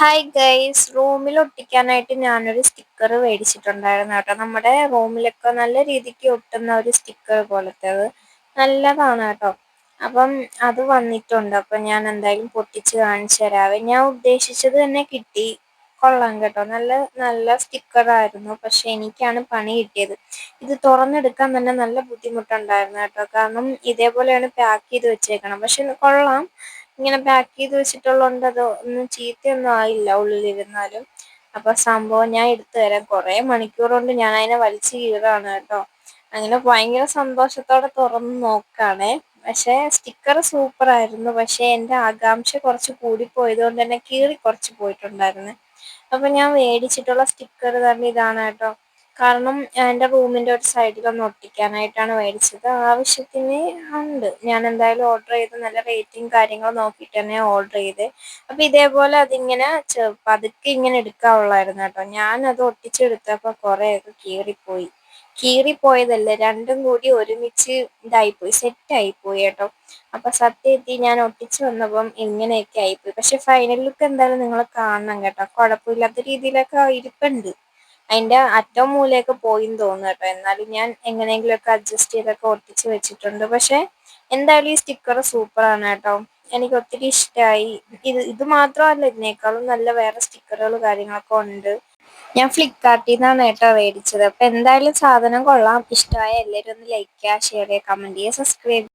Hi guys റൂമിൽ ഒട്ടിക്കാനായിട്ട് ഞാനൊരു sticker മേടിച്ചിട്ടുണ്ടായിരുന്നു കേട്ടോ. നമ്മുടെ റൂമിലൊക്കെ നല്ല രീതിക്ക് ഒട്ടുന്ന ഒരു സ്റ്റിക്കർ പോലത്തെ അത് നല്ലതാണ് കേട്ടോ. അപ്പം അത് വന്നിട്ടുണ്ട്. അപ്പം ഞാൻ എന്തായാലും പൊട്ടിച്ച് കാണിച്ചു തരാവേ. ഞാൻ ഉദ്ദേശിച്ചത് തന്നെ കിട്ടി. കൊള്ളാം കേട്ടോ. നല്ല നല്ല സ്റ്റിക്കറായിരുന്നു പക്ഷെ എനിക്കാണ് പണി കിട്ടിയത്. ഇത് തുറന്നെടുക്കാൻ തന്നെ നല്ല ബുദ്ധിമുട്ടുണ്ടായിരുന്നു കേട്ടോ. കാരണം ഇതേപോലെയാണ് പാക്ക് ചെയ്ത് വെച്ചേക്കണം പക്ഷെ കൊള്ളാം. ഇങ്ങനെ പാക്ക് ചെയ്ത് വെച്ചിട്ടുള്ളതുകൊണ്ട് അത് ഒന്നും ചീത്തയൊന്നും ആയില്ല ഉള്ളിലിരുന്നാലും. അപ്പൊ സംഭവം ഞാൻ എടുത്തു തരാം. കുറേ മണിക്കൂർ കൊണ്ട് ഞാൻ അതിനെ വലിച്ചു കീറാണ് കേട്ടോ. അങ്ങനെ ഭയങ്കര സന്തോഷത്തോടെ തുറന്ന് നോക്കാണേ. പക്ഷെ സ്റ്റിക്കർ സൂപ്പർ ആയിരുന്നു. പക്ഷെ എന്റെ ആകാംക്ഷ കുറച്ച് കൂടിപ്പോയത് കൊണ്ട് തന്നെ കീറി കുറച്ച് പോയിട്ടുണ്ടായിരുന്നു. അപ്പൊ ഞാൻ മേടിച്ചിട്ടുള്ള സ്റ്റിക്കർ തന്നെ ഇതാണ് കേട്ടോ. കാരണം എന്റെ റൂമിന്റെ ഒരു സൈഡിലൊന്ന് ഒട്ടിക്കാനായിട്ടാണ് മേടിച്ചത്. ആവശ്യത്തിന് ഉണ്ട്. ഞാൻ എന്തായാലും ഓർഡർ ചെയ്ത് നല്ല റേറ്റിംഗ് കാര്യങ്ങൾ നോക്കിയിട്ട് തന്നെ ഓർഡർ ചെയ്ത്. അപ്പം ഇതേപോലെ അതിങ്ങനെ പതുക്കെ ഇങ്ങനെ എടുക്കാവുള്ളായിരുന്നു കേട്ടോ. ഞാൻ അത് ഒട്ടിച്ചെടുത്തപ്പോൾ കുറേയൊക്കെ കീറിപ്പോയി. കീറിപ്പോയതല്ല രണ്ടും കൂടി ഒരുമിച്ച് ഇതായിപ്പോയി. സെറ്റ് ആയിപ്പോയി കേട്ടോ. അപ്പൊ സത്യത്തി ഞാൻ ഒട്ടിച്ചു വന്നപ്പം ഇങ്ങനെയൊക്കെ ആയിപ്പോയി. പക്ഷെ ഫൈനൽ ലുക്ക് എന്തായാലും നിങ്ങൾ കാണണം കേട്ടോ. കുഴപ്പമില്ലാത്ത രീതിയിലൊക്കെ ഇരിപ്പുണ്ട്. അതിന്റെ അറ്റവും മൂലയൊക്കെ പോയിന്ന് തോന്നുന്നു കേട്ടോ. എന്നാലും ഞാൻ എങ്ങനെയെങ്കിലുമൊക്കെ അഡ്ജസ്റ്റ് ചെയ്തൊക്കെ ഒട്ടിച്ച് വെച്ചിട്ടുണ്ട്. പക്ഷെ എന്തായാലും ഈ സ്റ്റിക്കർ സൂപ്പറാണ് കേട്ടോ. എനിക്ക് ഒത്തിരി ഇഷ്ടമായി ഇത് ഇത് മാത്രമല്ല ഇതിനേക്കാളും നല്ല വേറെ സ്റ്റിക്കറുകൾ കാര്യങ്ങളൊക്കെ ഉണ്ട്. ഞാൻ ഫ്ലിപ്കാർട്ടിൽ നിന്നാണ് കേട്ടോ മേടിച്ചത്. അപ്പൊ എന്തായാലും സാധനം കൊള്ളാം. ഇഷ്ടമായ എല്ലാവരും ഒന്ന് ലൈക്ക് ചെയ്യുക ഷെയർ ചെയ്യുക കമന്റ് ചെയ്യുക സബ്സ്ക്രൈബ്